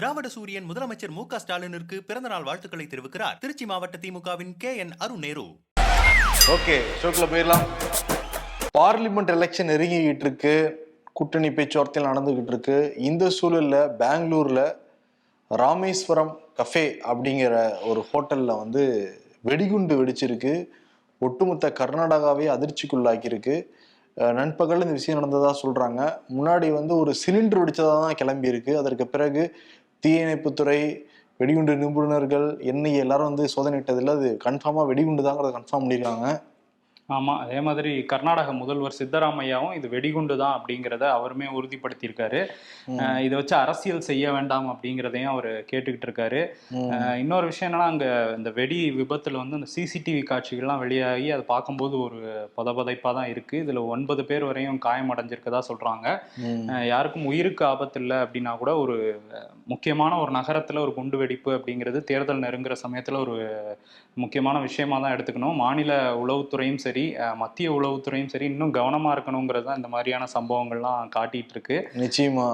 திராவிட சூரியன் முதலமைச்சர் மு க ஸ்டாலினிற்கு பிறந்தநாள் வாழ்த்துக்களை தெரிவிக்கிறார். திருச்சி மாவட்ட திமுகவின் K N Arun Nehru. Okay ஷோக்குள்ள போயிடலாம். பார்லிமெண்ட் எலெக்ஷன் நெருங்கிக்கிட்டு இருக்கு கூட்டணி பேச்சுவார்த்தையில் நடந்துகிட்டு இருக்கு இந்த சூழல்ல பெங்களூர்ல ராமேஸ்வரம் கஃபே அப்படிங்கிற ஒரு ஹோட்டல்ல வந்து வெடிகுண்டு வெடிச்சிருக்கு. ஒட்டுமொத்த கர்நாடகாவே அதிர்ச்சிக்குள்ளாக்கியிருக்கு. நண்பகல் இந்த விஷயம் நடந்ததாக சொல்கிறாங்க முன்னாடி வந்து ஒரு சிலிண்டர் வெடித்ததாக தான் கிளம்பியிருக்கு. அதற்கு பிறகு தீயணைப்புத்துறை வெடிகுண்டு நிபுணர்கள் என்னை எல்லாரும் வந்து சோதனையிட்டதில் அது கன்ஃபார்மாக வெடிகுண்டு தாங்கிறத கன்ஃபார்ம் பண்ணியிருக்காங்க. ஆமா அதே மாதிரி கர்நாடக முதல்வர் சித்தராமையாவும் இது வெடிகுண்டு தான் அப்படிங்கிறத அவருமே உறுதிப்படுத்தியிருக்காரு. இதை வச்சு அரசியல் செய்ய வேண்டாம் அப்படிங்கிறதையும் அவர் கேட்டுக்கிட்டு இருக்காரு இன்னொரு விஷயம் என்னன்னா அங்க இந்த வெடி விபத்துல வந்து இந்த சிசிடிவி காட்சிகள்லாம் வெளியாகி அதை பார்க்கும்போது ஒரு பதபதைப்பா தான் இருக்கு. இதுல ஒன்பது பேர் வரையும் காயமடைஞ்சிருக்கதா சொல்றாங்க. ம். அஹ் யாருக்கும் உயிருக்கு ஆபத்து இல்லை அப்படின்னா கூட ஒரு முக்கியமான ஒரு நகரத்துல ஒரு குண்டு வெடிப்பு அப்படிங்கிறது தேர்தல் நெருங்குற சமயத்துல ஒரு முக்கியமான விஷயமா தான் எடுத்துக்கணும். மாநில உளவுத்துறையும் சரி அஹ், மத்திய உளவுத்துறையும் சரி இன்னும் கவனமா இருக்கணுங்கிறது தான் இந்த மாதிரியான சம்பவங்கள்லாம் காட்டிட்டு இருக்கு நிச்சயமா.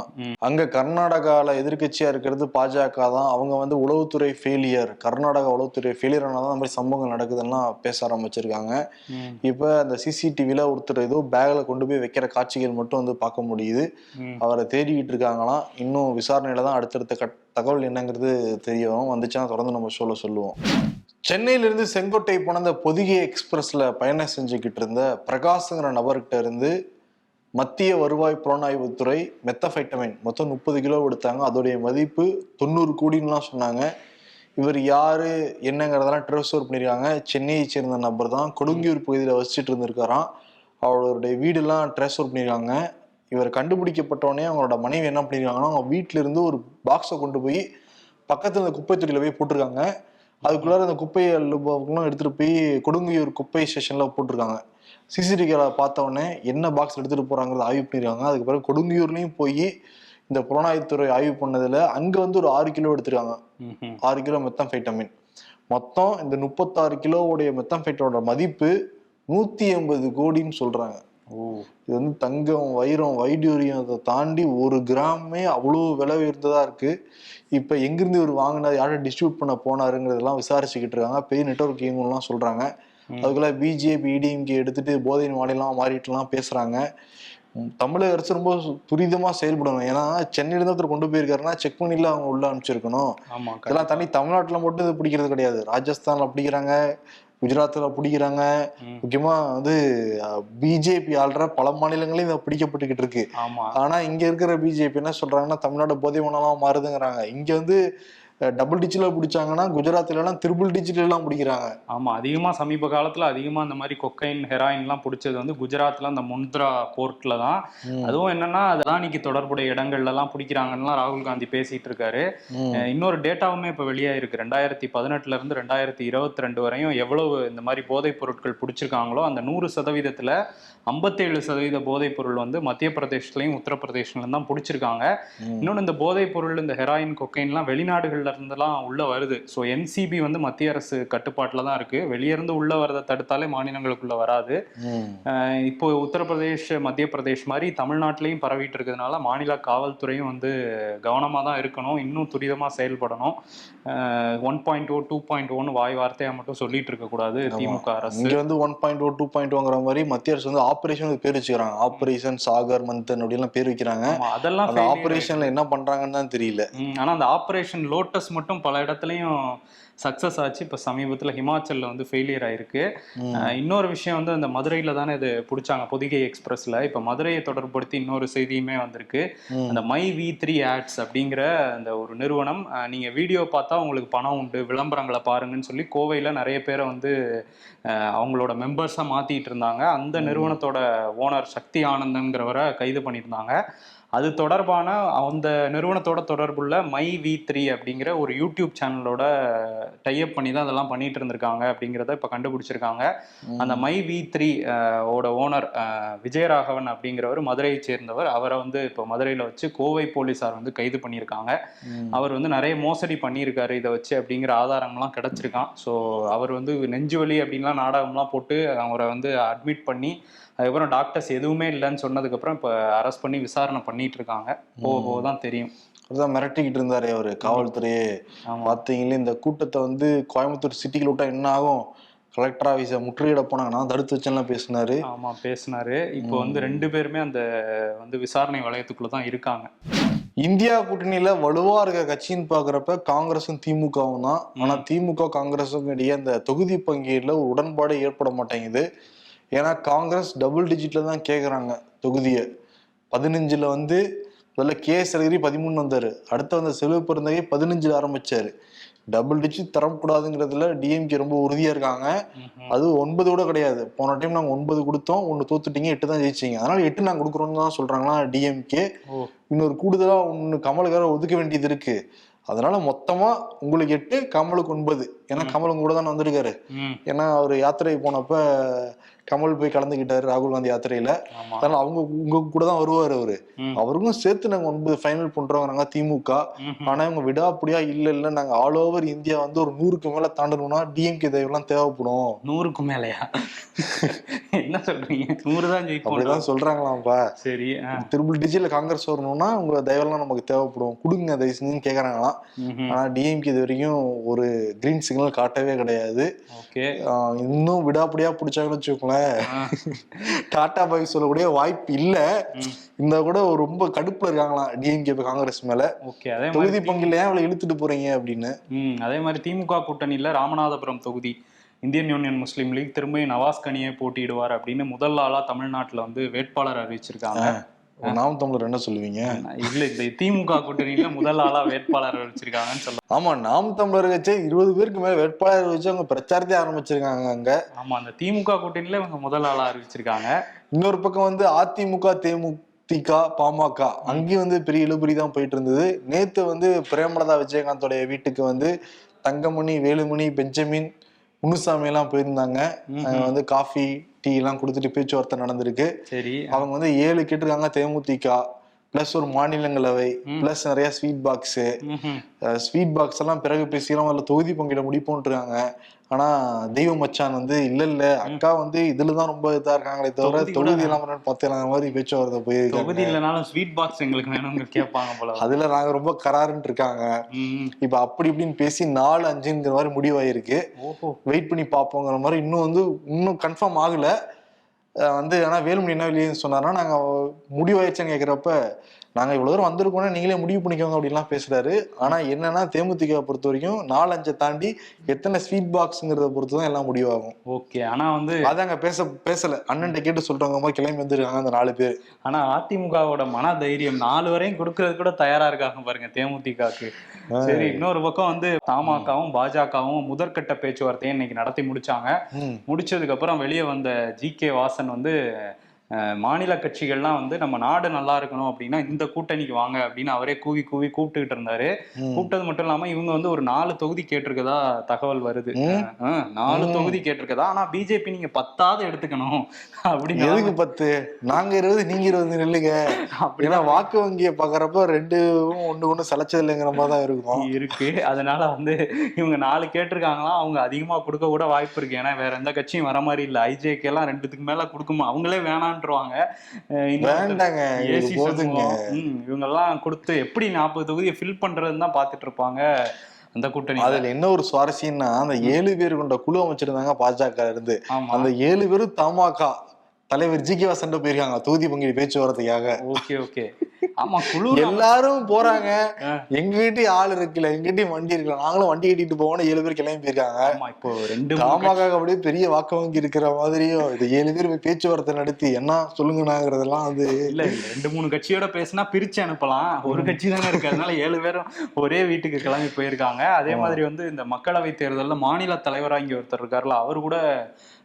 அங்க கர்நாடகால எதிர்க்கட்சியா இருக்கிறது பாஜக தான். அவங்க வந்து உளவுத்துறை ஃபெயிலியர் கர்நாடகா உளவுத்துறை ஃபெயிலியர் ஆனாதான் அந்த மாதிரி சம்பவங்கள் நடக்குதுலாம் பேச ஆரம்பிச்சிருக்காங்க. இப்ப அந்த சிசிடிவில ஒருத்தர் ஏதோ பேக்ல கொண்டு போய் வைக்கிற காட்சிகள் மட்டும் வந்து பார்க்க முடியுது. அவரை தேடிக்கிட்டு இருக்காங்களாம். இன்னும் விசாரணையில தான் அடுத்தடுத்த தகவல் என்னங்கிறது தெரிய வரும். வந்துச்சுன்னா தொடர்ந்து நம்ம சொல்ல சொல்லுவோம். சென்னையிலிருந்து செங்கோட்டை போன அந்த பொதிகை எக்ஸ்பிரஸில் பயணம் செஞ்சுக்கிட்டு இருந்த பிரகாஷ்ங்கிற நபர்கிட்ட இருந்து மத்திய வருவாய் புலனாய்வுத்துறை மெத்தஃபைட்டமைன் மொத்தம் முப்பது கிலோ எடுத்தாங்க அதோடைய மதிப்பு தொண்ணூறு கோடின்னுலாம் சொன்னாங்க. இவர் யார் என்னங்கிறதெல்லாம் ட்ரெஸ்வர் பண்ணியிருக்காங்க சென்னையை சேர்ந்த நபர் தான். கொடுங்கியூர் பகுதியில் வசிச்சுட்டு இருந்திருக்காராம். அவருடைய வீடெல்லாம் ட்ரெஸ்வர் பண்ணியிருக்காங்க இவர் கண்டுபிடிக்கப்பட்டோடனே அவங்களோட மனைவி என்ன பண்ணியிருக்காங்கன்னா அவங்க வீட்டிலேருந்து ஒரு பாக்ஸை கொண்டு போய் பக்கத்தில் இந்த குப்பை தொட்டியில போய் போட்டிருக்காங்க. அதுக்குள்ளார அந்த குப்பையை எல்லாம் எடுத்துட்டு போய் கொடுங்கையூர் குப்பை ஸ்டேஷன்ல போட்டிருக்காங்க. சிசிடிவிகளை பார்த்த உடனே என்ன பாக்ஸ் எடுத்துட்டு போறாங்கிறத ஆய்வு பண்ணிருக்காங்க. அதுக்கு பிறகு கொடுங்கையூர்லயும் போய் இந்த புலனாய்வுத்துறை ஆய்வு பண்ணதுல அங்க வந்து ஒரு ஆறு கிலோ எடுத்திருக்காங்க. ஆறு கிலோ மெத்தம்ஃபைட்டமின் மொத்தம் இந்த முப்பத்தாறு கிலோவுடைய மெத்தம்ஃபைட்டோட மதிப்பு நூத்தி எண்பது கோடின்னு சொல்றாங்க. ஓ. இது வந்து தங்கம் வைரம் வைடூரியம் அதை தாண்டி ஒரு கிராமே அவ்வளோ விலை உயர்ந்ததா இருக்கு. இப்போ எங்கிருந்து இவர் வாங்கினார் யாரை டிஸ்ட்ரிபியூட் பண்ண போனாருங்கிறதெல்லாம் விசாரிச்சுக்கிட்டு இருக்காங்க பெரிய நெட்ஒர்க் எல்லாம் சொல்றாங்க. ம். அதுக்குள்ள பிஜேபி இடிஎம்கே எடுத்துட்டு போதை மாநிலம் மாறிட்டுலாம் பேசுறாங்க. உம், தமிழக அரசு ரொம்ப துரிதமா செயல்படணும். ஏன்னா சென்னையில இருந்து ஒருத்தர் கொண்டு போயிருக்காருன்னா செக் பண்ணில அவங்க உள்ள அனுப்பிச்சிருக்கணும். இதெல்லாம் தனி தமிழ்நாட்டுல மட்டும் இது பிடிக்கிறது கிடையாது. ராஜஸ்தான்ல பிடிக்கிறாங்க. குஜராத்ல பிடிக்கிறாங்க. முக்கியமா வந்து பிஜேபி ஆள்ற பல மாநிலங்களையும் இதை பிடிக்கப்பட்டுக்கிட்டு இருக்கு. ஆமா. ஆனா இங்க இருக்கிற பிஜேபி என்ன சொல்றாங்கன்னா தமிழ்நாடு போதை மணலாம் மாறுதுங்கிறாங்க. இங்க வந்து டபுள் டிஜிட்ல பிடிச்சாங்கன்னா குஜராத்ல எல்லாம் திருபிள் டிஜிட்ல எல்லாம் பிடிக்கிறாங்க. ஆமா அதிகமா சமீப காலத்துல அதிகமா இந்த மாதிரி கொக்கைன் ஹெராயின் எல்லாம் பிடிச்சது வந்து குஜராத்ல அந்த முந்த்ரா போர்ட்ல தான். அதுவும் என்னன்னா அதானிக்கு தொடர்புடைய இடங்கள்ல எல்லாம் பிடிக்கிறாங்கன்னு ராகுல் காந்தி பேசிட்டு இருக்காரு. இன்னொரு டேட்டாவுமே இப்ப வெளியாயிருக்கு. ரெண்டாயிரத்தி பதினெட்டுல இருந்து ரெண்டாயிரத்தி இருபத்தி ரெண்டு வரையும் எவ்வளவு இந்த மாதிரி போதைப் பொருட்கள் பிடிச்சிருக்காங்களோ அந்த நூறு சதவீதத்துல ஐம்பத்தேழு சதவீத போதைப் பொருள் வந்து மத்திய பிரதேசத்துலயும் உத்தரப்பிரதேசத்துலயும் தான் பிடிச்சிருக்காங்க. இன்னொன்று இந்த போதைப் பொருள் இந்த ஹெராயின் கொக்கைன்லாம் வெளிநாடுகள்ல இருந்தெல்லாம் உள்ள வருது. ஸோ என்சிபி வந்து மத்திய அரசு கட்டுப்பாட்டில் தான் இருக்கு. வெளியே இருந்து உள்ள வரதை தடுத்தாலே மாநிலங்களுக்குள்ள வராது. இப்போ உத்தரப்பிரதேஷ் மத்திய பிரதேஷ் மாதிரி தமிழ்நாட்டிலையும் பரவிட்டு இருக்கிறதுனால மாநில காவல்துறையும் வந்து கவனமாக தான் இருக்கணும். இன்னும் துரிதமாக செயல்படணும். One point O two point ஒன்னு வாய் வார்த்தையா மட்டும் சொல்லிட்டு இருக்கக்கூடாது திமுக அரசு. இங்க வந்து one point O two point ஓங்கிற மாதிரி மத்திய அரசு வந்து ஆபரேஷன் பேர் வச்சுக்கிறாங்க. ஆபரேஷன் சாகர் மந்தன் அப்படிலாம் பேர் வைக்கிறாங்க. அதெல்லாம் ஆபரேஷன்ல என்ன பண்றாங்கன்னு தான் தெரியல. ஆனா அந்த ஆபரேஷன் லோட்டஸ் மட்டும் பல இடத்துலயும் சக்சஸ் ஆச்சு. இப்ப சமீபத்துல ஹிமாச்சல்ல வந்து ஃபெயிலியர் ஆயிருக்கு. இன்னொரு விஷயம் வந்து அந்த மதுரையில தானே இது பிடிச்சாங்க பொதிகை எக்ஸ்பிரஸ்ல இப்ப மதுரையை தொடர்புபடுத்தி இன்னொரு செய்தியுமே வந்திருக்கு. அந்த மை வி த்ரீ ஆட்ஸ் அப்படிங்கிற அந்த ஒரு நிறுவனம் அஹ் நீங்க வீடியோ பார்த்தா உங்களுக்கு பணம் உண்டு விளம்பரங்களை பாருங்கன்னு சொல்லி கோவையில நிறைய பேரை வந்து அவங்களோட மெம்பர்ஸா மாத்திட்டு இருந்தாங்க. அந்த நிறுவனத்தோட ஓனர் சக்தி ஆனந்தங்கிறவரை கைது பண்ணியிருந்தாங்க. அது தொடர்பான அந்த நிறுவனத்தோட தொடர்புள்ள மை வி த்ரீ அப்படிங்கிற ஒரு யூடியூப் சேனலோட டைப் பண்ணி தான் அதெல்லாம் பண்ணிட்டு இருந்திருக்காங்க அப்படிங்கிறத இப்போ கண்டுபிடிச்சிருக்காங்க. அந்த மை வி த்ரீ ஓட ஓனர் விஜயராகவன் அப்படிங்கிறவர் மதுரையை சேர்ந்தவர். அவரை வந்து இப்போ மதுரையில் வச்சு கோவை போலீஸார் வந்து கைது பண்ணியிருக்காங்க. அவர் வந்து நிறைய மோசடி பண்ணியிருக்காரு இதை வச்சு அப்படிங்கிற ஆதாரம்லாம் கிடைச்சிருக்கான். ஸோ அவர் வந்து நெஞ்சு வலி அப்படின்லாம் நாடகம்லாம் போட்டு அவரை வந்து அட்மிட் பண்ணி அதுக்கப்புறம் டாக்டர்ஸ் எதுவுமே இல்லைன்னு சொன்னதுக்கப்புறம் இப்போ அரெஸ்ட் பண்ணி விசாரணை பண்ணிட்டு இருக்காங்க போக போக தான் தெரியும். அதான் மிரட்டிக்கிட்டு இருந்தாரு அவரு காவல்துறையே. ஆமா. பாத்தீங்களே இந்த கூட்டத்தை வந்து கோயம்புத்தூர் சிட்டிக்குள்ள விட்டா என்ன ஆகும்? கலெக்டர் ஆபீஸை முற்றுகையிட போனாங்க. நான் தடுத்து வச்சேன்லாம் பேசினாரு. ஆமா பேசினாரு. இப்போ வந்து ரெண்டு பேருமே அந்த வந்து விசாரணை வளையத்துக்குள்ள தான் இருக்காங்க. இந்தியா கூட்டணியில வலுவா இருக்க கட்சின்னு பாக்குறப்ப காங்கிரஸும் திமுகவும் தான். ஆனா திமுக காங்கிரஸும் இடையே அந்த தொகுதி பங்கீடுல ஒரு உடன்பாடு ஏற்பட மாட்டேங்குது. ஏன்னா காங்கிரஸ் டபுள் டிஜிட்ல தான் கேக்குறாங்க தொகுதியை. பதினஞ்சுல வந்து முதல்ல கே அழகிரி பதிமூணு வந்தாரு. அடுத்து வந்த செல்வ பிறந்தகை பதினஞ்சுல ஆரம்பிச்சாரு. டபுள் டிஜிட் தரக்கூடாதுங்கிறதுல டிஎம்கே ரொம்ப உறுதியா இருக்காங்க. அது ஒன்பது கூட கிடையாது. போன டைம் நாங்க ஒன்பது கொடுத்தோம். ஒன்னு தோத்துட்டீங்க எட்டு தான் ஜெயிச்சீங்க. அதனால எட்டு நாங்க கொடுக்குறோம்னு தான் சொல்றாங்களா டிஎம்கே இன்னொரு கூடுதலா ஒண்ணு கமலுக்காக ஒதுக்க வேண்டியது இருக்கு. அதனால மொத்தமா உங்களுக்கு எட்டு கமலுக்கு ஒன்பது. ஏன்னா கமல் உங்க கூட தான் வந்திருக்காரு. ஏன்னா அவர் யாத்திரை போனப்ப கமல் போய் கலந்துக்கிட்டாரு ராகுல் காந்தி யாத்திரையில. அதனால அவங்க உங்க கூட தான் வருவாரு அவரு. அவருக்கும் சேர்த்து நாங்க ஒன்பது ஃபைனல் பண்றோங்கிறாங்க திமுக. ஆனா இவங்க விடாப்படியா இல்ல இல்ல நாங்க ஆல் ஓவர் இந்தியா வந்து ஒரு நூறுக்கு மேல தாண்டணும்னா டிஎம்கே தயவுலாம் தேவைப்படும். நூறுக்கு மேலயா? என்ன சொல்றீங்க? நூறு தான் ஜெயிக்கும் அப்படிதான் சொல்றாங்களாம்ப்பா. சரி ஆ. திரும்ப டிஜில காங்கிரஸ் வரணும்னா உங்க தயவெல்லாம் நமக்கு தேவைப்படும். கொடுங்க தயவு செஞ்சுன்னு கேக்குறாங்களாம். ஆனா டிஎம்கே இது வரைக்கும் ஒரு கிரீன் சிக்னல் காட்டவே கிடையாது. இன்னும் விடாப்படியா பிடிச்சாங்கன்னு வச்சுக்கோங்களேன். டாடா பாய் சொல்லக்கூடிய வாய்ப்பு இல்ல. இந்த கூட ரொம்ப கடுப்புல இருக்காங்களாம் டிஎம்கே காங்கிரஸ் மேல. ஓகே அதே தொகுதி பங்கில ஏன் இவ்வளவு இழுத்துட்டு போறீங்க அப்படின்னு? அதே மாதிரி திமுக கூட்டணியில ராமநாதபுரம் தொகுதி இந்தியன் யூனியன் முஸ்லீம் லீக் திரும்பியும் நவாஸ் கனியை போட்டியிடுவார் அப்படின்னு முதல் ஆளா தமிழ்நாட்டுல வந்து வேட்பாளர் அறிவிச்சிருக்காங்க. நாம் தமிழர் என்ன சொல்லுவீங்க? இல்ல இந்த திமுக கூட்டணியில முதல் ஆளா வேட்பாளர் அறிவிச்சிருக்காங்கன்னு சொல்ல ஆமா நாம் தமிழர் கட்சி இருபது பேருக்கு மேல வேட்பாளர் வச்சு அவங்க பிரச்சாரத்தை ஆரம்பிச்சிருக்காங்க அங்க. ஆமா அந்த திமுக கூட்டணியில இவங்க முதல் ஆளா அறிவிச்சிருக்காங்க. இன்னொரு பக்கம் வந்து அதிமுக தேமுதிக பாமக அங்கேயும் வந்து பெரிய இழுபறி தான் போயிட்டு இருந்தது நேத்து வந்து பிரேமலதா விஜயகாந்தோடைய வீட்டுக்கு வந்து தங்கமணி வேலுமணி பெஞ்சமின் முனுசாமி எல்லாம் போயிருந்தாங்க வந்து காஃபி டீ எல்லாம் கொடுத்துட்டு பேச்சுவார்த்தை நடந்திருக்கு. சரி. அவங்க வந்து ஏழு கேட்டிருக்காங்க தேமுதிக பிளஸ் ஒரு மாநிலங்களவை பிளஸ் நிறைய ஸ்வீட் பாக்ஸ். ஸ்வீட் பாக்ஸ் எல்லாம் பிறகு பேசிக்கலாம் அதுல தொகுதி பங்கிட முடிப்போம்னு ஆனா தெய்வ மச்சான் வந்து இல்ல இல்ல அக்கா வந்து இதுலதான் ரொம்ப இதா இருக்காங்களே தவிர தொகுதி கூட தொகுதி எல்லாம் பார்த்தேன் அந்த மாதிரி பேச்சுவார்த்தை தொகுதி இல்லைனாலும் ஸ்வீட் பாக்ஸ் எங்களுக்கு வேணும்னு கேட்பாங்க போல. அதுல நாங்க ரொம்ப கராருன்னு இருக்காங்க. இப்ப அப்படி இப்படின்னு பேசி நாலு அஞ்சுங்கிற மாதிரி முடிவாயிருக்கு. வெயிட் பண்ணி பார்ப்போங்கிற மாதிரி இன்னும் வந்து இன்னும் கன்ஃபார்ம் ஆகல. வந்து ஆனா வேலுமணி என்ன வெளியே சொன்னார்னா நாங்க முடிவாயிடுச்சுன்னு கேக்குறப்ப நாங்க இவ்வளவு தூரம் வந்திருக்கோம்னா நீங்களே முடிவு பண்ணிக்கோங்க அப்படின்லாம் பேசுறாரு. ஆனா என்னன்னா தேமுதிக பொறுத்த வரைக்கும் நாலஞ்சை தாண்டி எத்தனை ஸ்வீட் பாக்ஸ்ங்கிறத பொறுத்து தான் எல்லாம் முடிவாகும். ஓகே ஆனா வந்து அதாங்க பேச பேசல. அண்ணன்ட்ட கேட்டு சொல்றவங்க மாதிரி கிளம்பி வந்திருக்காங்க அந்த நாலு பேர். ஆனா அதிமுகவோட மன தைரியம் நாலு வரையும் கொடுக்கறது கூட தயாரா இருக்காங்க பாருங்க தேமுதிகக்கு சரி இன்னொரு பக்கம் வந்து தமாகவும் பாஜகவும் முதற்கட்ட பேச்சுவார்த்தையை இன்னைக்கு நடத்தி முடிச்சாங்க. முடிச்சதுக்கு அப்புறம் வெளியே வந்த ஜி கே வாசன் வந்து மாநில கட்சிகள்லாம் வந்து நம்ம நாடு நல்லா இருக்கணும் அப்படின்னா இந்த கூட்டணிக்கு வாங்க அப்படின்னு அவரே கூவி கூவி கூப்பிட்டுக்கிட்டு இருந்தாரு. கூப்பிட்டது மட்டும் இல்லாம இவங்க வந்து ஒரு நாலு தொகுதி கேட்டிருக்கதா தகவல் வருது. நாலு தொகுதி கேட்டிருக்கதா. ஆனா பிஜேபி நீங்க பத்தாவது எடுத்துக்கணும் அப்படின்னு எதுக்கு பத்து? நாங்க இருபது நீங்க இருபது நில்லுங்க ஏன்னா வாக்கு வங்கியை பாக்குறப்ப ரெண்டு ஒண்ணு ஒண்ணு சலைச்சது இல்லைங்கிற மாதிரி தான் இருக்கும். இருக்கு. அதனால வந்து இவங்க நாலு கேட்டிருக்காங்களாம் அவங்க அதிகமா கொடுக்க கூட வாய்ப்பு இருக்கு. ஏன்னா வேற எந்த கட்சியும் வர மாதிரி இல்ல. ஐஜேக்கு எல்லாம் ரெண்டுத்துக்கு மேல கொடுக்குமா? அவங்களே வேணான்றுவாங்க இன்னொருத்தர் வேண்டாங்க ஏசி போதுங்க. இவங்க எல்லாம் கொடுத்து எப்படி நாற்பது தொகுதியை ஃபில் பண்றதுன்னு தான் பாத்துட்டு இருப்பாங்க அந்த கூட்டணி அதுல என்ன ஒரு சுவாரஸ்யம்னா அந்த ஏழு பேர் கொண்ட குழு அமைச்சிருந்தாங்க பாஜக இருந்து. அந்த ஏழு பேரும் தமாகா. தலைவர் ஜி கே வாசன் போயிருக்காங்க தொகுதி பங்கீடு பேச்சுவார்த்தைக்காக ஓகே ஓகே. ஆமா குழு எல்லாரும் போறாங்க. எங்க வீட்டையும் ஆள் இருக்குல்ல எங்க வீட்டையும் வண்டி இருக்குல்ல நாங்களும் வண்டி கட்டிட்டு போவோம்னு ஏழு பேர் கிளம்பி போயிருக்காங்க. இப்போ ரெண்டு தமாக அப்படியே பெரிய வாக்கு வங்கி இருக்கிற மாதிரியும் இது ஏழு பேர் பேச்சுவார்த்தை நடத்தி என்ன சொல்லுங்கண்ணாங்கிறதெல்லாம் வந்து இல்ல இல்ல ரெண்டு மூணு கட்சியோட பேசினா பிரிச்சு அனுப்பலாம். ஒரு கட்சி தானே இருக்கு. அதனால ஏழு பேரும் ஒரே வீட்டுக்கு கிளம்பி போயிருக்காங்க. அதே மாதிரி வந்து இந்த மக்களவை தேர்தல்ல மாநில தலைவரா இங்க ஒருத்தர் இருக்காருல்ல அவர் கூட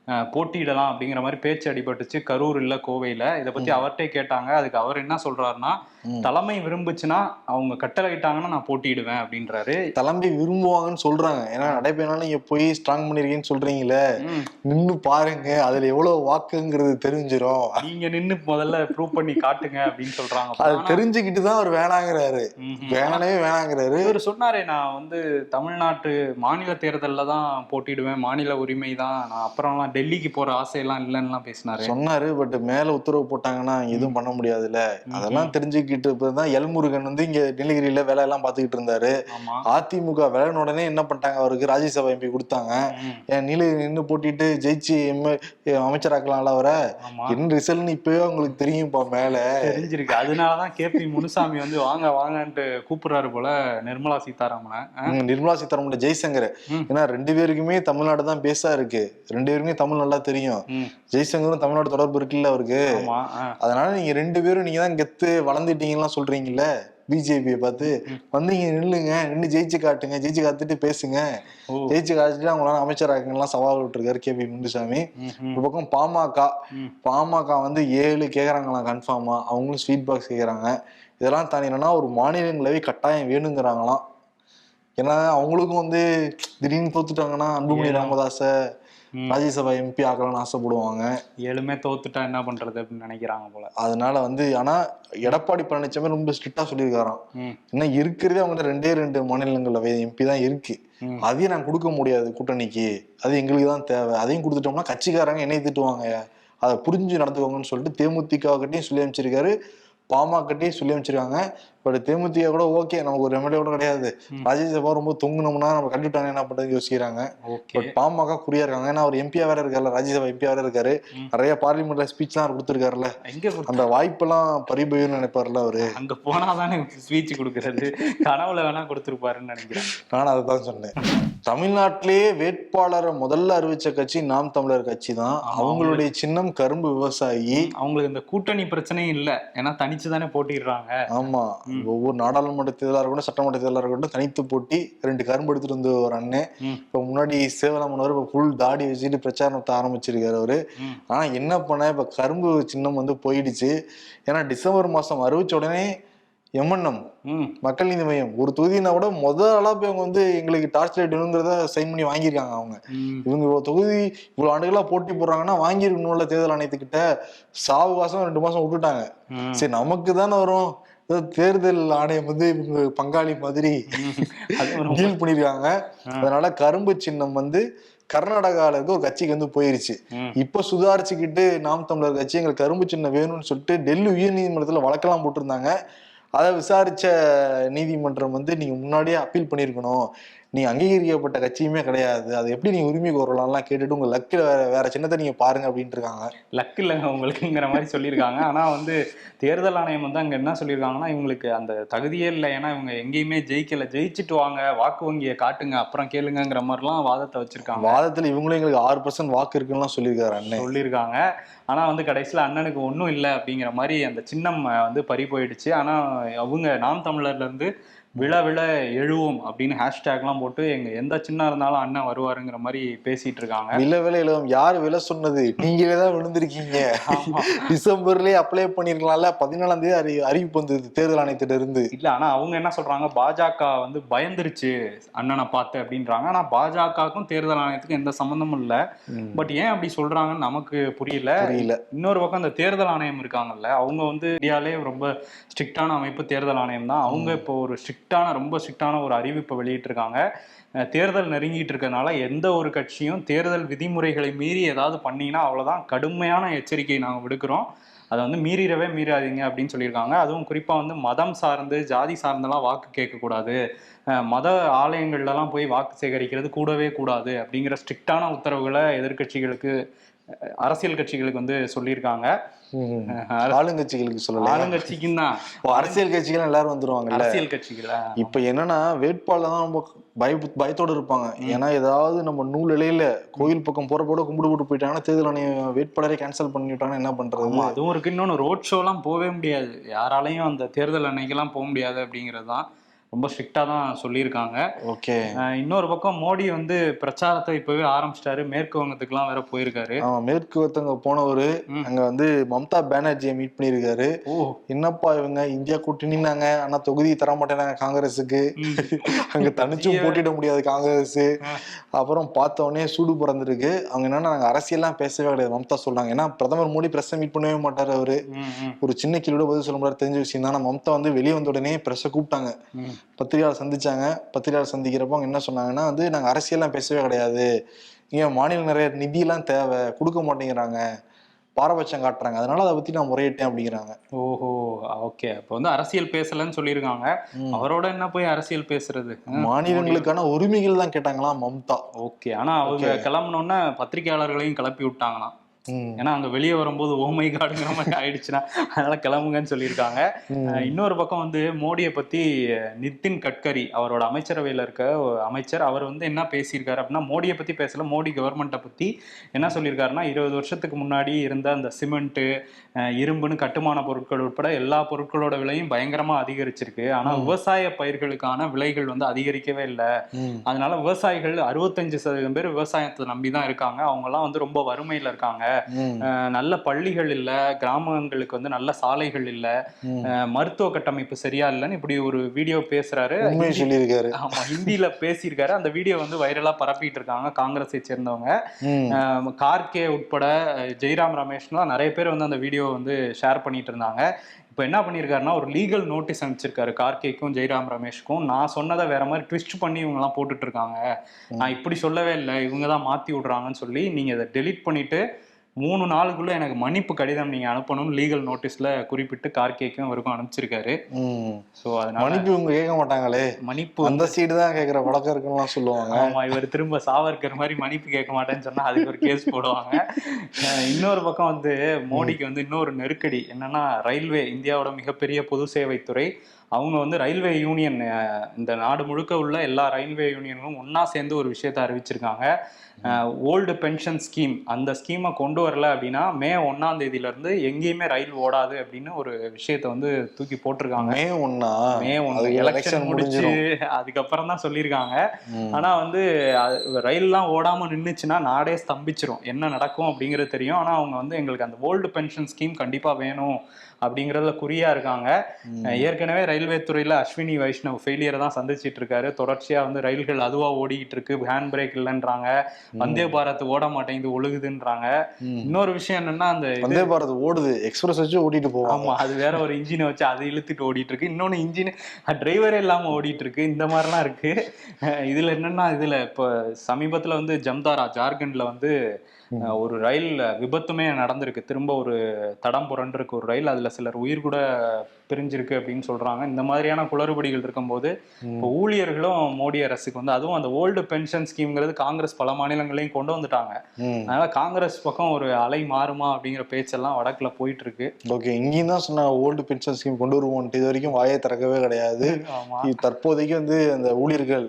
போட்டியிடலாம் அப்படிங்கிற மாதிரி பேச்சு அடிபட்டுச்சு. கரூர் இல்ல கோவையில. இதை பத்தி அவர்கிட்ட கேட்டாங்க. அதுக்கு அவர் என்ன சொல்றாருன்னா. தலைமை விரும்புச்சுன்னா அவங்க கட்டளையிட்டாங்கன்னா நான் போட்டியிடுவேன் அப்படின்றாரு. தலைமை விரும்புவாங்கன்னு சொல்றாங்க. ஏன்னா நடைபெறனால நீங்க போய் ஸ்ட்ராங் பண்ணிருக்கீங்கன்னு சொல்றீங்களே. நின்னு பாருங்க. அதுல எவ்வளவு வாக்குங்கிறது தெரிஞ்சிரும். நீங்க நின்னு முதல்ல ப்ரூவ் பண்ணி காட்டுங்க அப்படின்னு சொல்றாங்க. அது தெரிஞ்சுக்கிட்டு தான் அவர் வேணாங்கிறாரு. வேணவே வேணாங்கிறாரு. இவர் சொன்னாரே நான் வந்து தமிழ்நாட்டு மாநில தேர்தல்ல தான் போட்டியிடுவேன். மாநில உரிமை தான். நான் அப்புறம்லாம் டெல்லிக்கு போற ஆசையெல்லாம் இல்லைன்னுலாம் பேசினாரு. சொன்னாரு பட் மேல உத்தரவு போட்டாங்கன்னா எதுவும் பண்ண முடியாதுல்ல. அதெல்லாம் தெரிஞ்சுக்கிட்டு தான் எல்முருகன் வந்து இங்க நீலகிரியில வேலை எல்லாம் பார்த்துக்கிட்டு இருந்தாரு. அதிமுக விலகின உடனே என்ன பண்ணிட்டாங்க? அவருக்கு ராஜ்யசபா எம்பி கொடுத்தாங்க. நீலகிரி நின்று போட்டிட்டு ஜெயிச்சு அமைச்சராக்கலாம்ல அவரை? என்ன ரிசல்ட்னு இப்பவே உங்களுக்கு தெரியும்ப்பா மேல. தெரிஞ்சிருக்கு. அதனாலதான் கேபி முனுசாமி வந்து வாங்க வாங்கன்ட்டு கூப்பிடுறாரு போல நிர்மலா சீதாராமனை. நிர்மலா சீதாராமன் ஜெய்சங்கர். ஏன்னா ரெண்டு பேருக்குமே தமிழ்நாடு தான் பேசா இருக்கு. ரெண்டு பேருக்குமே தமிழ் நல்லா தெரியும். ஜெய்சங்கரும் தமிழ்நாடு தொடர்பு இருக்குல்ல அவருக்கு. அதனால நீங்க ரெண்டு பேரும் நீங்க தான் கெத்து வளர்ந்துட்டீங்கலாம் சொல்றீங்கல்ல? பிஜேபியை பார்த்து. வந்தீங்க நில்லுங்க நின்று ஜெயிச்சு காட்டுங்க ஜெயிச்சு காத்துட்டு பேசுங்க. ஜெயிச்சு காத்துட்டு அவங்களால அமைச்சராக்கங்கெல்லாம் சவால் விட்டுருக்காரு கே பி முனுசாமி. ம், ம், ஒரு பக்கம் பாமக. பாமக வந்து ஏழு கேக்குறாங்களாம் கன்ஃபார்மா அவங்களும் ஸ்வீட் பாக்ஸ் கேக்குறாங்க. இதெல்லாம் தாண்டி என்னன்னா ஒரு மாநிலங்களவை கட்டாயம் வேணுங்கிறாங்களாம். ஏன்னா அவங்களுக்கும் வந்து திடீர்னு தோத்துட்டாங்கன்னா அன்புமணி ஏழா. ராஜ்யசபா எம்பி ஆக்கலாம்னு ஆசைப்படுவாங்க. ஏழுமே தோத்துட்டா என்ன பண்றது அப்படின்னு நினைக்கிறாங்க போல. அதனால வந்து ஆனா எடப்பாடி பழனிசாமி ரொம்ப ஸ்ட்ரிக்டா சொல்லியிருக்காராம். இன்னும் இருக்கிறதே அவங்க ரெண்டே ரெண்டு மாநிலங்களவை எம்பி தான் இருக்கு. அதையும் நான் கொடுக்க முடியாது கூட்டணிக்கு. அது எங்களுக்கு தான் தேவை. அதையும் கொடுத்துட்டோம்னா கட்சிக்காரங்க என்னை திட்டுவாங்க. அதை புரிஞ்சு நடந்துக்கோங்கன்னு சொல்லிட்டு தேமுதிக கிட்டையும் சொல்லி அமைச்சிருக்காரு பாமக கிட்டையும் சொல்லி அமைச்சிருக்காங்க பட் தேமுதிக கூட ஓகே நமக்கு ஒரு எம்எல்ஏ கூட கிடையாது. ம். ராஜ்யசபா ரொம்ப தொங்குனோம்னா நம்ம கண்டுட்டாங்க என்ன பண்றது யோசிக்கிறாங்க. பட் பாமக குறியா இருக்காங்க. ஏன்னா அவர் எம்பியா வேற இருக்காருல்ல ராஜ்யசபா எம்பியா வேற இருக்காரு. நிறைய பார்லிமெண்ட்ல ஸ்பீச்லாம் கொடுத்துருக்காருல்ல. எங்க கொடுத்த- அந்த வாய்ப்பெல்லாம் பறிபோயின்னு நினைப்பாருல அவரு. அங்க போனாதானே ஸ்பீச் கொடுக்கறது. கனவுல வேணா கொடுத்துருப்பாருன்னு நினைக்கிறேன். நான் அதை தான் சொன்னேன். தமிழ்நாட்டிலேயே வேட்பாளரை முதல்ல அறிவிச்ச கட்சி நாம் தமிழர் கட்சி தான். அவங்களுடைய சின்னம் கரும்பு விவசாயி. அவங்களுக்கு இந்த கூட்டணி பிரச்சனையும் இல்ல. ஏன்னா தனிச்சு தானே போட்டிடுறாங்க ஆமா. ஒவ்வொரு நாடாளுமன்ற தேர்தலாக இருக்கட்டும் சட்டமன்ற தேர்தலாக இருக்கட்டும் தனித்து போட்டி ரெண்டு கரும்பு எடுத்துட்டு வந்து ஒரு அண்ணன். இப்ப முன்னாடி சேவலம் பண்ணவர் இப்ப ஃபுல் தாடி வச்சுட்டு பிரச்சாரத்தை ஆரம்பிச்சிருக்காரு அவரு. ஆனா என்ன பண்ண இப்ப கரும்பு சின்னம் வந்து போயிடுச்சு. ஏன்னா டிசம்பர் மாசம் அறிவிச்ச உடனே எம்என்எம் மக்கள் நீதி மையம் ஒரு தொகுதினா கூட முதல் ஆளா போய் அவங்க வந்து எங்களுக்கு டார்ச் லைட் வேணுங்கிறத சைன் பண்ணி வாங்கியிருக்காங்க அவங்க. இவங்க இவ்வளவு தொகுதி இவ்வளவு ஆண்டுகளா போட்டி போடுறாங்கன்னா வாங்கியிருக்கணும்ல தேர்தல் ஆணையத்துக்கிட்ட. சாவு மாசம் ரெண்டு மாசம் விட்டுட்டாங்க. சரி நமக்கு தானே வரும். தேர்தல் ஆணையம் வந்து இவங்க பங்காளி மாதிரி டீல் பண்ணிருக்காங்க. அதனால கரும்பு சின்னம் வந்து கர்நாடகால இருக்க ஒரு கட்சிக்கு வந்து போயிருச்சு. இப்ப சுதாரிச்சுக்கிட்டு நாம் தமிழர் கட்சி எங்களுக்கு கரும்பு சின்னம் வேணும்னு சொல்லிட்டு டெல்லி உயர் நீதிமன்றத்துல வழக்கெல்லாம் போட்டிருந்தாங்க. அதை விசாரிச்ச நீதிமன்றம் வந்து நீங்க முன்னாடியே அப்பீல் பண்ணியிருக்கணும். நீங்க அங்கீகரிக்கப்பட்ட கட்சியுமே கிடையாது. அதை எப்படி நீங்க உரிமை கோரலாம்லாம் கேட்டுட்டு உங்க லக்கில் வேற வேற சின்னத்தை நீங்க பாருங்க அப்படின்ட்டு இருக்காங்க லக் இல்லைங்க உங்களுக்குங்கிற மாதிரி சொல்லியிருக்காங்க. ஆனா வந்து தேர்தல் ஆணையம் வந்து அங்க என்ன சொல்லியிருக்காங்கன்னா இவங்களுக்கு அந்த தகுதியே இல்லை. ஏன்னா இவங்க எங்கேயுமே ஜெயிக்கல. ஜெயிச்சுட்டு வாங்க வாக்கு வங்கியை காட்டுங்க அப்புறம் கேளுங்கங்கிற மாதிரிலாம் வாதத்தை வச்சிருக்காங்க. வாதத்துல இவங்களும் எங்களுக்கு ஆறு பர்சன்ட் வாக்கு இருக்குன்னு சொல்லியிருக்காரு அண்ணன் சொல்லியிருக்காங்க. ஆனா வந்து கடைசியில அண்ணனுக்கு ஒன்றும் இல்லை அப்படிங்கிற மாதிரி அந்த சின்னம் வந்து பறி போயிடுச்சு. ஆனா அவங்க நாம் தமிழர்ல இருந்து விழ விழ எழுவோம் அப்படின்னு ஹேஷ்டேக்லாம் போட்டு எங்க எந்த சின்னம் இருந்தாலும் அண்ணன் வருவாருங்கிற மாதிரி பேசிட்டு இருக்காங்க விலை விலை இலவம் யாரு விலை சொன்னது? நீங்களே தான் விழுந்திருக்கீங்க. டிசம்பர்லயே அப்ளை பண்ணிருக்கலாம்ல. பதினாலாம் தேதி அறி அறிவிப்பு வந்தது தேர்தல் ஆணையத்திட்ட இருந்து இல்ல ஆனா அவங்க என்ன சொல்றாங்க? பாஜக வந்து பயந்துருச்சு அண்ணனை பார்த்து அப்படின்றாங்க. ஆனா பாஜகவுக்கும் தேர்தல் ஆணையத்துக்கும் எந்த சம்மந்தமும் இல்ல. பட் ஏன் அப்படி சொல்றாங்கன்னு நமக்கு புரியல. புரியல. இன்னொரு பக்கம் இந்த தேர்தல் ஆணையம் இருக்காங்கல்ல அவங்க வந்து இந்தியாலே ரொம்ப ஸ்ட்ரிக்டான அமைப்பு தேர்தல் ஆணையம் தான். அவங்க இப்போ ஒரு ஸ்ட்ரிக்டான ரொம்ப ஸ்ட்ரிக்டான ஒரு அறிவிப்பை வெளியிட்டிருக்காங்க. தேர்தல் நெருங்கிட்டு இருக்கனால எந்த ஒரு கட்சியும் தேர்தல் விதிமுறைகளை மீறி ஏதாவது பண்ணீங்கன்னா அவ்வளோதான் கடுமையான எச்சரிக்கை நாங்கள் விடுக்கிறோம். அதை வந்து மீறிடவே மீறாதீங்க அப்படின்னு சொல்லியிருக்காங்க. அதுவும் குறிப்பாக வந்து மதம் சார்ந்து ஜாதி சார்ந்தெல்லாம் வாக்கு கேட்கக்கூடாது. மத ஆலயங்கள்லலாம் போய் வாக்கு சேகரிக்கிறது கூடவே கூடாது அப்படிங்கிற ஸ்ட்ரிக்டான உத்தரவுகளை எதிர்க்கட்சிகளுக்கு அரசியல் கட்சிகளுக்கு வந்து சொல்லியிருக்காங்க. ஆளுங்கட்சிகளுக்கு சொல்லல ஆளுங்கட்சிக்கும் தான் அரசியல் கட்சிகள் எல்லாரும் வந்துருவாங்கல்ல? அரசியல் கட்சிகள? இப்ப என்னன்னா வேட்பாளர் தான் ரொம்ப பய பயத்தோட இருப்பாங்க. ஏன்னா ஏதாவது நம்ம நூல் இலையில கோயில் பக்கம் போற போட கும்பிடு போட்டு போயிட்டாங்கன்னா தேர்தல் ஆணையம் வேட்பாளரை கேன்சல் பண்ணிவிட்டாங்கன்னா என்ன பண்றது? அதுவும் இருக்கு. இன்னொன்னு ரோட் ஷோலாம் போகவே முடியாது. யாராலையும் அந்த தேர்தல் அன்னைக்கெல்லாம் போக முடியாது அப்படிங்கிறது தான். ரொம்ப ஸ்ட்ரிக்டா தான் சொல்லியிருக்காங்க. ஓகே. இன்னொரு பக்கம் மோடி வந்து பிரச்சாரத்தை இப்பவே ஆரம்பிச்சிட்டாரு. மேற்கு வங்கத்துக்குலாம் வேற போயிருக்காரு. மேற்கு ஒருத்தவங்க போனவரு. அங்க வந்து மம்தா பானர்ஜியை மீட் பண்ணியிருக்காரு. ஓ. என்னப்பா இவங்க? இந்தியா கூட்டணினாங்க ஆனா தொகுதி தர மாட்டேனாங்க காங்கிரஸுக்கு. அங்க தனிச்சும் போட்டியிட முடியாது காங்கிரஸ். அப்புறம் பார்த்த உடனே சூடு பிறந்திருக்கு. அவங்க என்னன்னா நாங்க அரசியல்லாம் பேசவே கிடையாது மம்தா சொல்றாங்க. ஏன்னா பிரதமர் மோடி பிரஸ் மீட் பண்ணவே மாட்டாரு அவரு. ஒரு சின்ன கேள்வியோட பதில் சொல்ல முடியாது தெரிஞ்ச விஷயம் தான். மம்தா வந்து வெளியே வந்த உடனே பிரஸ்ஸை கூப்பிட்டாங்க. பத்திரிகையாளர் சந்திச்சாங்க. பத்திரிகையாளர் சந்திக்கிறப்போ அவங்க என்ன சொன்னாங்கன்னா வந்து நாங்க அரசியல்லாம் பேசவே கிடையாது. இங்க மாநில நிறைய நிதியெல்லாம் தேவை. கொடுக்க மாட்டேங்கிறாங்க. பாரபட்சம் காட்டுறாங்க. அதனால அதை பத்தி நான் முறையிட்டேன் அப்படிங்கிறாங்க. ஓஹோ ஓகே. அப்போ வந்து அரசியல் பேசலன்னு சொல்லியிருக்காங்க. அவரோட என்ன போய் அரசியல் பேசுறது? மாநிலங்களுக்கான உரிமைகள் தான் கேட்டாங்களா மம்தா. ஓகே. ஆனா அவங்க கிளம்பினோடனே பத்திரிகையாளர்களையும் கிளப்பி விட்டாங்களாம். ஏன்னா அங்க வெளியே வரும்போது ஓமை காடுங்கிற மாதிரி ஆயிடுச்சுன்னா அதனால கிளம்புங்கன்னு சொல்லியிருக்காங்க. இன்னொரு பக்கம் வந்து மோடியை பத்தி நிதின் கட்கரி அவரோட அமைச்சரவையில இருக்க அமைச்சர் அவர் வந்து என்ன பேசியிருக்காரு அப்படின்னா மோடியை பத்தி பேசல. மோடி கவர்மெண்ட்டை பத்தி என்ன சொல்லியிருக்காருன்னா இருபது வருஷத்துக்கு முன்னாடி இருந்த அந்த சிமெண்ட்டு இரும்புன்னு கட்டுமான பொருட்கள் உட்பட எல்லா பொருட்களோட விலையும் பயங்கரமா அதிகரிச்சிருக்கு. ஆனா விவசாய பயிர்களுக்கான விலைகள் வந்து அதிகரிக்கவே இல்லை. அதனால விவசாயிகள் அறுபத்தஞ்சு சதவீதம் பேர் விவசாயத்தை நம்பி தான் இருக்காங்க. அவங்க எல்லாம் வந்து ரொம்ப வறுமையில இருக்காங்க. நல்ல பள்ளிகள் இல்ல கிராமங்களுக்கு வந்து நல்ல சாலைகள் இல்ல. மருத்துவ கட்டமைப்பு சரியா இல்லைன்னு இப்படி ஒரு வீடியோ பேசுறாரு. சொல்லியிருக்காரு. ஆமா ஹிந்தியில பேசியிருக்காரு. அந்த வீடியோ வந்து வைரலா பரப்பிட்டு இருக்காங்க காங்கிரஸை சேர்ந்தவங்க. கார்கே உட்பட ஜெய்ராம் ரமேஷ்லாம் நிறைய பேர் வந்து அந்த வீடியோ வந்து ஷேர் பண்ணிட்டு இருந்தாங்க. இப்போ என்ன பண்ணியிருக்காருன்னா ஒரு லீகல் நோட்டீஸ் அனுப்பிச்சிருக்காரு கார்கேக்கும் ஜெய்ராம் ரமேஷ்க்கும். நான் சொன்னதை வேற மாதிரி ட்விஸ்ட் பண்ணி இவங்கெல்லாம் போட்டுட்டு இருக்காங்க. நான் இப்படி சொல்லவே இல்லை இவங்க தான் மாத்தி விடுறாங்கன்னு சொல்லி நீங்க இதை டெலீட் பண்ணிட்டு மூணு நாளுக்குள்ள எனக்கு மன்னிப்பு கடிதம் நீங்க அனுப்பணும்னு லீகல் நோட்டீஸ்ல குறிப்பிட்டு கார்கேக்கும் அவருக்கும் அனுப்பிச்சிருக்காரு. ஸோ அதனால மன்னிப்பு இவங்க கேட்க மாட்டாங்களே. மன்னிப்பு அந்த சைடு தான் கேட்கிற பழக்கம் இருக்குன்னு சொல்லுவாங்க. ஆமா இவர் திரும்ப சாவர்கர் மாதிரி மன்னிப்பு கேட்க மாட்டேன்னு சொன்னா அதுக்கு ஒரு கேஸ் போடுவாங்க. இன்னொரு பக்கம் வந்து மோடிக்கு வந்து இன்னொரு நெருக்கடி. என்னன்னா ரயில்வே இந்தியாவோட மிகப்பெரிய பொது சேவைத்துறை அவங்க வந்து ரயில்வே யூனியன் இந்த நாடு முழுக்க உள்ள எல்லா ரயில்வே யூனியனும் ஒண்ணா சேர்ந்து ஒரு விஷயத்தை அறிவிச்சிருக்காங்க. ஓல்டு பென்ஷன் ஸ்கீம் அந்த ஸ்கீமை கொண்டு வரல அப்படின்னா மே ஒன்னாம் தேதியில இருந்து எங்கேயுமே ரயில் ஓடாது அப்படின்னு ஒரு விஷயத்தை வந்து தூக்கி போட்டிருக்காங்க. மே ஒன்னா மே ஒன்று எலெக்ஷன் முடிஞ்சிரும். அதுக்கப்புறம் தான் சொல்லியிருக்காங்க. ம். ஆனா வந்து ரயில்லாம் ஓடாம நின்னுச்சுன்னா நாடே ஸ்தம்பிச்சிரும். என்ன நடக்கும் அப்படிங்கிறது தெரியும். ஆனா அவங்க வந்து எங்களுக்கு அந்த ஓல்டு பென்ஷன் ஸ்கீம் கண்டிப்பா வேணும். அப்படிங்கறதுல குறியா இருக்காங்க. ஏற்கனவே ரயில்வே துறையில அஸ்வினி வைஷ்ணவ் ஃபெயிலியரை தான் சந்திச்சிட்டு இருக்காரு தொடர்ச்சியா வந்து ரயில்கள் அதுவா ஓடிக்கிட்டு இருக்கு ஹேண்ட் பிரேக் இல்லைன்றாங்க வந்தே பாரத் ஓட மாட்டேங்குது ஒழுகுதுன்றாங்க. இன்னொரு விஷயம் என்னன்னா அந்த வந்தே பாரத் ஓடுது. எக்ஸ்பிரஸ் வச்சு ஓட்டிட்டு போவாங்க. ஆமா அது வேற ஒரு இன்ஜினை வச்சு அதை இழுத்துட்டு ஓடிட்டு இருக்கு இன்னொன்னு இன்ஜின் டிரைவரே இல்லாம ஓடிட்டு இருக்கு இந்த மாதிரிலாம் இருக்கு. இதுல என்னன்னா இதுல இப்போ சமீபத்துல வந்து ஜம்தாரா ஜார்க்கண்ட்ல வந்து ஒரு ரயில் விபத்துமே நடந்திருக்கு. திரும்ப ஒரு தடம் புரண்டிருக்கு ஒரு ரயில். அதுல சிலர் உயிர் கூட பிரிஞ்சிருக்கு அப்படின்னு சொல்றாங்க. இந்த மாதிரியான குளறுபடிகள் இருக்கும்போது இப்போ ஊழியர்களும் மோடி அரசுக்கு வந்து அதுவும் அந்த ஓல்டு பென்ஷன் ஸ்கீம்ங்கிறது காங்கிரஸ் பல மாநிலங்களையும் கொண்டு வந்துட்டாங்க. அதனால காங்கிரஸ் பக்கம் ஒரு அலை மாறுமா அப்படிங்கிற பேச்செல்லாம் வடக்குல போயிட்டு இருக்கு ஓகே இங்கேயும் தான் சொன்னாங்க ஓல்டு பென்ஷன் ஸ்கீம் கொண்டு வருவோம்ட்டு இது வரைக்கும் வாயை திறக்கவே கிடையாது. தற்போதைக்கு வந்து அந்த ஊழியர்கள்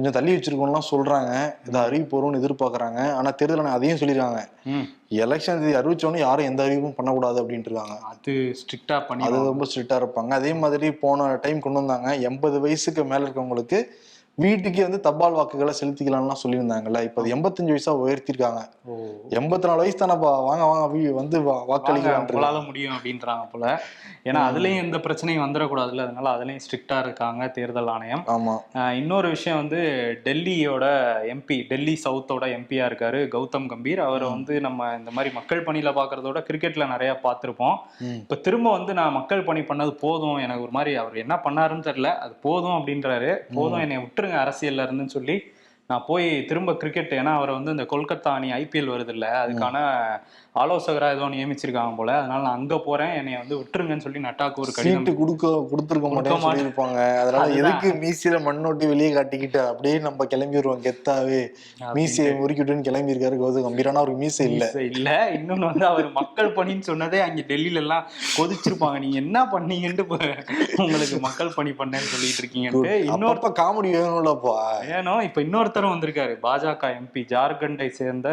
கொஞ்சம் தள்ளி வச்சிருக்கோம்லாம் சொல்றாங்க. இதை அறிவிப்பு வரும்னு எதிர்பார்க்கறாங்க. ஆனா தேர்தல் அதையும் சொல்லிருக்காங்க. ம். எலெக்ஷன் தேதி அறிவிச்சோன்னு யாரும் எந்த அறிவிப்பும் பண்ணக்கூடாது அப்படின்ட்டு இருக்காங்க. அது ஸ்ட்ரிக்டா பண்ணி அது ரொம்ப ஸ்ட்ரிக்டா இருப்பாங்க. அதே மாதிரி போன டைம் கொண்டு வந்தாங்க. எண்பது வயசுக்கு மேல இருக்கவங்களுக்கு வீட்டுக்கே வந்து தபால் வாக்குகளை செலுத்திக்கலாம்லாம் சொல்லியிருந்தாங்கல்ல. இப்போ அது எண்பத்தஞ்சு வயசா உயர்த்திருக்காங்க. எண்பத்தி நாலு வயசு தானப்பா. வாங்க வாங்க வந்து வாக்களிக்கலாம் முடியும் அப்படின்றாங்க போல. ஏன்னா அதுலயும் எந்த பிரச்சனையும் வந்துடக்கூடாதுல்ல. அதனால அதுலயும் ஸ்ட்ரிக்டா இருக்காங்க தேர்தல் ஆணையம். ஆமா. இன்னொரு விஷயம் வந்து டெல்லியோட எம்பி டெல்லி சவுத்தோட எம்பியா இருக்காரு கௌதம் கம்பீர். அவரை வந்து நம்ம இந்த மாதிரி மக்கள் பணியில பாக்குறதோட கிரிக்கெட்ல நிறைய பார்த்திருப்போம். இப்ப திரும்ப வந்து நான் மக்கள் பணி பண்ணது போதும் எனக்கு ஒரு மாதிரி அவர் என்ன பண்ணாருன்னு தெரியல. அது போதும் அப்படின்றாரு. போதும் என்னை விட்டுருங்க அரசியல்ல இருந்துன்னு சொல்லி நான் போய் திரும்ப கிரிக்கெட் ஏன்னா அவர் வந்து இந்த கொல்கத்தா அணி ஐபிஎல் வருது இல்ல அதுக்கான ஆலோசகரா ஏதோ நியமிச்சிருக்காங்க போல. அதனால நான் அங்க போறேன் என்னை வந்து விட்டுருங்கன்னு சொல்லி நட்டாக்கு ஒரு கடிதம் கொடுக்க கொடுத்துருக்க மாட்டேன். சொல்லியிருப்பாங்க. அதனால. எதுக்கு மீசியில மண்ணோட்டி வெளியே காட்டிக்கிட்டு அப்படியே நம்ம கிளம்பிடுவோம் கெத்தாவே. மீசையை முறுக்கிட்டுன்னு கிளம்பி இருக்காரு கௌதம். கம்பீரானா அவருக்கு மீசை இல்ல. இல்ல. இன்னொன்னு வந்து அவர் மக்கள் பணின்னு சொன்னதே அங்க டெல்லியில எல்லாம் கொதிச்சிருப்பாங்க. நீங்க என்ன பண்ணீங்கன்ட்டு உங்களுக்கு மக்கள் பணி பண்ணேன்னு சொல்லிட்டு இருக்கீங்கன்ட்டு இன்னொரு இன்னொருப்ப காமெடி வேணும்லப்பா ஏனோ இப்ப இன்னொருத்தரும் வந்திருக்காரு. பாஜக எம்பி ஜார்க்கண்டை சேர்ந்த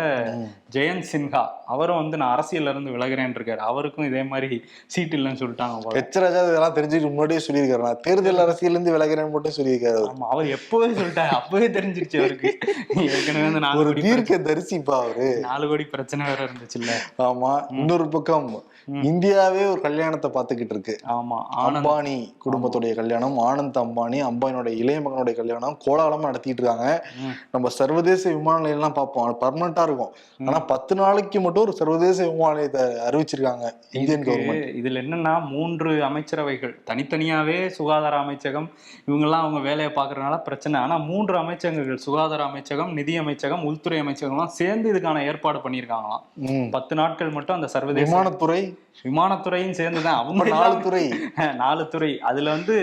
ஜெயந்த் சின்ஹா. அவரும் வந்து நான் அரசியல்ல இருந்து விலகுறேன் இருக்காரு. அவருக்கும் இதே மாதிரி சீட் இல்லைன்னு சொல்லிட்டாங்க போல. எச் ராஜா இதெல்லாம் தெரிஞ்சுட்டு முன்னாடியே சொல்லியிருக்காரு. நான் தேர்தல் அரசியல் இருந்து விலகிறேன்னு மட்டும் சொல்லியிருக்காரு. ஆமா அவர் எப்பவே சொல்லிட்டாரு. அப்பவே தெரிஞ்சிருச்சு அவருக்கு. ஏற்கனவே அந்த நாலு ஒரு கோடி தீர்க்க தரிசிப்பா அவரு. நாலு கோடி பிரச்சனை வேற இருந்துச்சுல்ல. ஆமா இன்னொரு பக்கம் இந்தியாவே ஒரு கல்யாணத்தை பார்த்துக்கிட்டு இருக்கு. ஆமா அம்பானி குடும்பத்துடைய கல்யாணம் ஆனந்த் அம்பானி அம்பானியோட இளைய மகனுடைய கல்யாணம் கோலாகலமா நடத்திட்டு இருக்காங்க. நம்ம சர்வதேச விமான நிலையம்லாம் பார்ப்போம். அது பர்மனண்டா இருக்கும். ஆனா பத்து நாளைக்கு மட்டும் ஒரு சர்வதேச விமான நிலையத்தை அறிவிச்சிருக்காங்க இந்தியன் கவர்மெண்ட் இதுல என்னன்னா மூன்று அமைச்சரவைகள். தனித்தனியாவே சுகாதார அமைச்சகம் இவங்கெல்லாம் அவங்க வேலையை பார்க்கறதுனால பிரச்சனை. ஆனா மூன்று அமைச்சகங்கள் சுகாதார அமைச்சகம் நிதி அமைச்சகம் உள்துறை அமைச்சகம்லாம் சேர்ந்து இதுக்கான ஏற்பாடு பண்ணியிருக்காங்களாம். பத்து நாட்கள் மட்டும் அந்த சர்வதேச விமானத்துறை விமானத்துறையும் சேர்ந்துதான். இப்ப அவங்க நாலு துறை நாலு துறை அதுல வந்து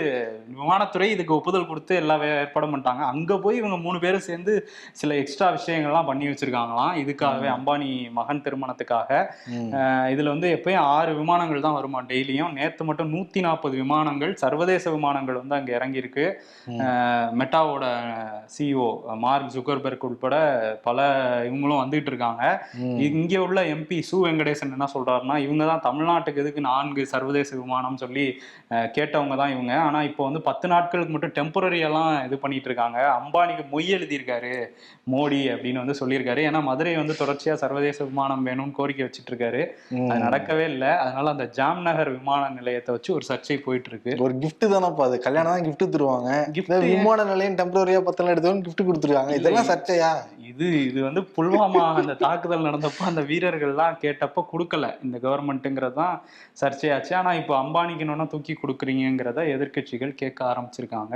விமானத்துறை இதுக்கு ஒப்புதல் கொடுத்து எல்லா ஏற்பாடும் பண்ணிட்டாங்க. அங்க போய் இவங்க மூணு பேரும் சேர்ந்து சில எக்ஸ்ட்ரா விஷயங்கள்லாம் பண்ணி வச்சிருக்காங்களாம். இதுக்காகவே அம்பானி மகன் திருமணத்துக்காக. இதுல வந்து எப்பயும் ஆறு விமானங்கள் தான் வருமா டெய்லியும். நேத்து மட்டும் நூத்தி நாற்பது விமானங்கள் சர்வதேச விமானங்கள் வந்து அங்க இறங்கியிருக்கு. மெட்டாவோட சிஇஓ மார்க் ஜுகர்பர்க் உட்பட பல இவங்களும் வந்துகிட்டு இருக்காங்க. இங்க உள்ள எம்பி சு வெங்கடேசன் என்ன சொல்றாருன்னா இவங்க தான் தமிழ்நாட்டுக்கு எதுக்கு நான்கு சர்வதேச விமானம் சொல்லி கேட்டவங்க தான் இவங்க. ஆனா இப்போ வந்து பத்து நாட்களுக்கு மட்டும் டெம்பரரி எல்லாம் இது பண்ணிட்டு இருக்காங்க. அம்பானிக்கு மொய் எழுதியிருக்காரு மோடி அப்படின்னு வந்து சொல்லியிருக்காரு. ஏன்னா மதுரை வந்து தொடர்ச்சியா சர்வதேச விமானம் வேணும்னு கோரிக்கை வச்சிட்டு இருக்காரு. அது நடக்கவே இல்லை. அதனால அந்த ஜாம்நகர் விமான நிலையத்தை வச்சு ஒரு சர்ச்சை போயிட்டு இருக்கு ஒரு gift தானப்பா அது? கல்யாணம் தான் gift தருவாங்க? விமான நிலையம் டெம்பரரியா பத்தலாம் எடுத்தவங்க gift கொடுத்துருக்காங்க. இதெல்லாம் சர்ச்சையா? இது இது வந்து புல்வாமா அந்த தாக்குதல் நடந்தப்போ அந்த வீரர்கள்லாம் கேட்டப்ப கொடுக்கல. இந்த கவர்மெண்ட்டுங்கிறது தான் சர்ச்சையாச்சு. ஆனா இப்போ அம்பானிக்கு இன்னொன்னா தூக்கி கொடுக்குறீங்கிறத எதிர்க்கட்சிகள் கேட்க ஆரம்பிச்சிருக்காங்க.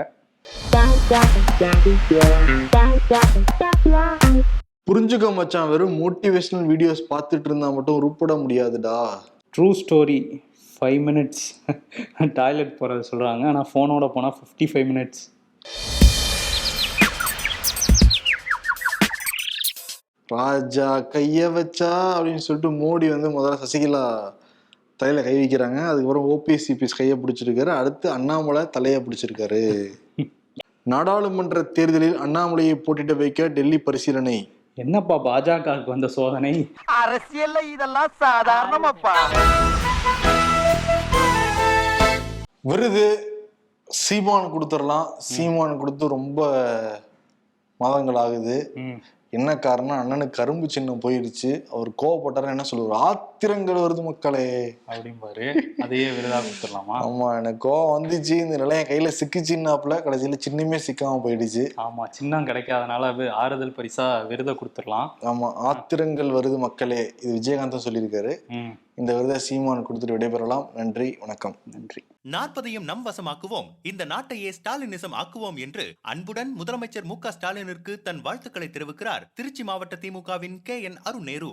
புரிஞ்சுக்க மச்சான் வெறும் மோட்டிவேஷனல் வீடியோஸ் பார்த்துட்டு இருந்தா மட்டும் உருப்பட முடியாதுடா. True story five minutes toilet போகிறது சொல்கிறாங்க ஆனால் ஃபோனோட போனால் ஃபிஃப்டி ஃபைவ் மினிட்ஸ் ராஜா கைய வச்சா அப்படின்னு சொல்லிட்டு மோடி வந்து முதல்ல சசிகலா தலையில கை வைக்கிறாங்க. அதுக்கப்புறம் ஓபிஎஸ் சிபிஎஸ் கையை பிடிச்சிருக்காரு. அடுத்து அண்ணாமலை தலையை பிடிச்சிருக்காரு. நாடாளுமன்ற தேர்தலில் அண்ணாமலையை போட்டியிட வைக்க டெல்லி பரிசீலனை. என்னப்பா பாஜகவுக்கு வந்த சோதனை? அரசியல்ல இதெல்லாம் சாதாரணமாப்பா. விருது சீமான் கொடுத்துடலாம். சீமான் கொடுத்து ரொம்ப மாதங்கள் ஆகுது. என்ன காரணம் அண்ணனுக்கு கரும்பு சின்னம் போயிடுச்சு அவர் கோவப்பட்டாரு என்ன சொல்லுவார்? ஆத்திரங்கள் வருது மக்களே. அப்படிம்பாரு. அதையே விருதா கொடுத்துடலாமா? ஆமா எனக்கு கோவம் வந்துச்சு. இந்த நிலையம் கையில சிக்கிச்சின்னாப்புல கடைசியில சின்னமே சிக்காம போயிடுச்சு. ஆமா சின்னம் கிடைக்காதனால அது ஆறுதல் பரிசா விருதை கொடுத்துடலாம். ஆமா ஆத்திரங்கள் வருது மக்களே. இது விஜயகாந்தம் சொல்லியிருக்காரு. இந்த விருதை சீமான் கொடுத்துட்டு விடைபெறலாம். நன்றி வணக்கம். நன்றி. நாற்பதையும் நம் வசமாக்குவோம். இந்த நாட்டையே ஸ்டாலினிசம் ஆக்குவோம் என்று அன்புடன் முதலமைச்சர் மு க ஸ்டாலினிற்கு தன் வாழ்த்துக்களை தெரிவிக்கிறார். திருச்சி மாவட்ட திமுகவின் கே என் அருண் நேரு.